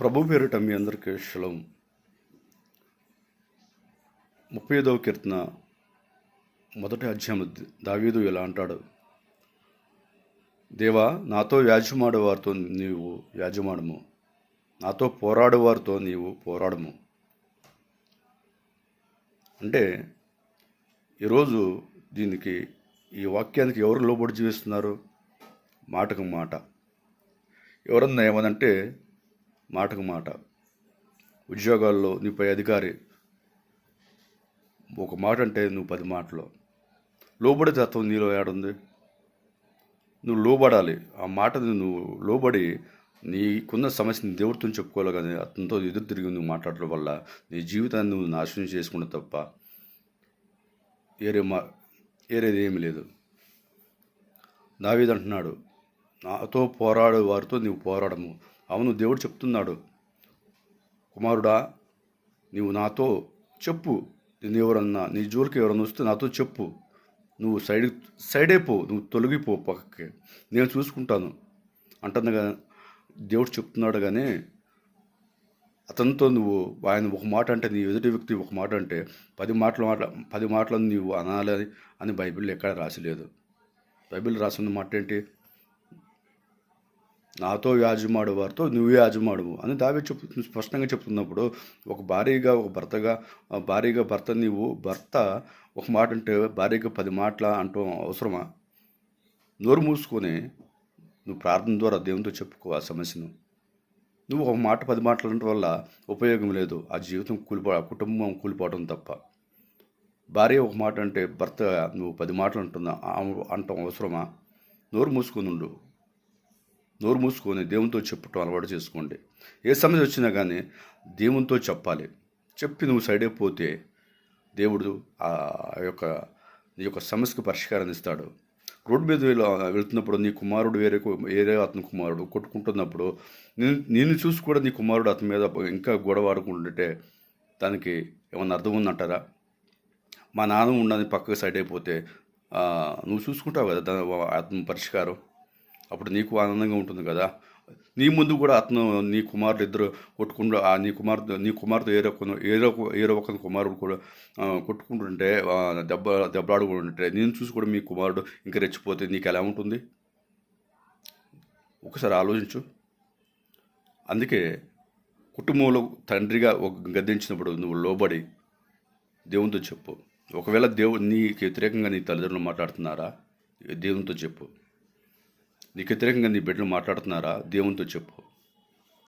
ప్రభు పేరిట మీ అందరికీ శలం ముప్పై ఐదవ కీర్తన మొదటి అధ్యాయం దావీదు ఇలా అంటాడు. దేవా నాతో వ్యాజ్యమాడు వారితో నీవు వ్యాజ్యమాడము నాతో పోరాడు వారితో నీవు పోరాడము. అంటే ఈరోజు దీనికి ఈ వాక్యానికి ఎవరు లోబడి జీవిస్తున్నారు? మాటకు మాట. ఎవరన్నా ఏమనంటే మాటకు మాట. ఉద్యోగాల్లో నీపై అధికారి ఒక మాట అంటే నువ్వు పది మాటలు. లోబడి తత్వం నీలో ఏడుంది? నువ్వు లోబడాలి. ఆ మాటని నువ్వు లోబడి నీకున్న సమస్యని దేవుడితో చెప్పుకోవాలి కానీ అతనితో ఎదురు తిరిగి నువ్వు మాట్లాడటం వల్ల నీ జీవితాన్ని నువ్వు నాశనం చేసుకున్న తప్ప ఏరే మా ఏరేది ఏమి లేదు. దావీదంటున్నాడు నాతో పోరాడే వారితో నీవు పోరాడము. అవును దేవుడు చెప్తున్నాడు. కుమారుడా నీవు నాతో చెప్పు. నేను ఎవరన్నా నీ జోలికి ఎవరన్నా వస్తే నాతో చెప్పు. నువ్వు సైడ్ సైడ్ అయిపో నువ్వు తొలగిపో పక్కకి. నేను చూసుకుంటాను. అంటుంది దేవుడు చెప్తున్నాడు కానీ అతనితో నువ్వు ఆయన ఒక మాట అంటే నీ ఎదుటి వ్యక్తి ఒక మాట అంటే పది మాటలు మాట పది మాటలను నీవు అనాలి అని బైబిల్లో ఎక్కడ రాసిలేదు. బైబిల్ రాసిన మాట ఏంటి నాతో యాజమాడు వారితో నువ్వు యాజమాడువు అని దావే చెప్పు స్పష్టంగా చెప్తున్నప్పుడు ఒక భారీగా ఒక భర్తగా భారీగా భార్యగా భర్త నీవు భర్త ఒక మాట అంటే భార్యగా పది మాటల అంటూ అవసరమా? నోరు మూసుకొని నువ్వు ప్రార్థన ద్వారా దేవునితో చెప్పుకో ఆ సమస్యను. నువ్వు ఒక మాట పది మాటలు అనడం వల్ల ఉపయోగం లేదు. ఆ జీవితం కూలిపో ఆ కుటుంబం కూలిపోవడం తప్ప. భార్య ఒక మాట అంటే భర్త నువ్వు పది మాటలు అంటున్నా అంటాం అవసరమా? నోరు మూసుకొని ఉండు. నోరు మూసుకొని దేవునితో చెప్పటం అలవాటు చేసుకోండి. ఏ సమస్య వచ్చినా కానీ దేవునితో చెప్పాలి. చెప్పి నువ్వు సైడ్ అయిపోతే దేవుడు ఆ యొక్క నీ యొక్క సమస్యకు పరిష్కారాన్ని ఇస్తాడు. రోడ్డు మీద వెళ్తున్నప్పుడు నీ కుమారుడు వేరే వేరే అతని కుమారుడు కొట్టుకుంటున్నప్పుడు నేను నేను చూసి కూడా నీ కుమారుడు అతని మీద ఇంకా గొడవ ఆడుకుంటుంటే దానికి ఏమన్నా అర్థం ఉందంటారా? మా నాన్న ఉండని పక్కకు సైడ్ అయిపోతే నువ్వు చూసుకుంటావు కదా దా- అతని పరిష్కారం? అప్పుడు నీకు ఆనందంగా ఉంటుంది కదా. నీ ముందు కూడా అతను నీ కుమారుడు ఇద్దరు కొట్టుకుంటూ ఆ నీ కుమార్తె నీ కుమార్తె ఏరో ఏరో ఏరో ఒక కుమారుడు కూడా కొట్టుకుంటుంటే కొట్టుకుంటుంటే దెబ్బలాడు దెబ్బ దెబ్బలాడుకుంటుంటే నేను చూసి కూడా మీ కుమారుడు ఇంకా రెచ్చిపోతే నీకు ఎలా ఉంటుంది? ఒకసారి ఆలోచించు. అందుకే కుటుంబంలో తండ్రిగా ఒక గద్దించినప్పుడు నువ్వు లోబడి దేవునితో చెప్పు. ఒకవేళ దేవుడు నీకు వ్యతిరేకంగా నీ తల్లిదండ్రులు మాట్లాడుతున్నారా? దేవునితో చెప్పు. నీకు వ్యతిరేకంగా నీ బిడ్డలు మాట్లాడుతున్నారా? దేవునితో చెప్పు.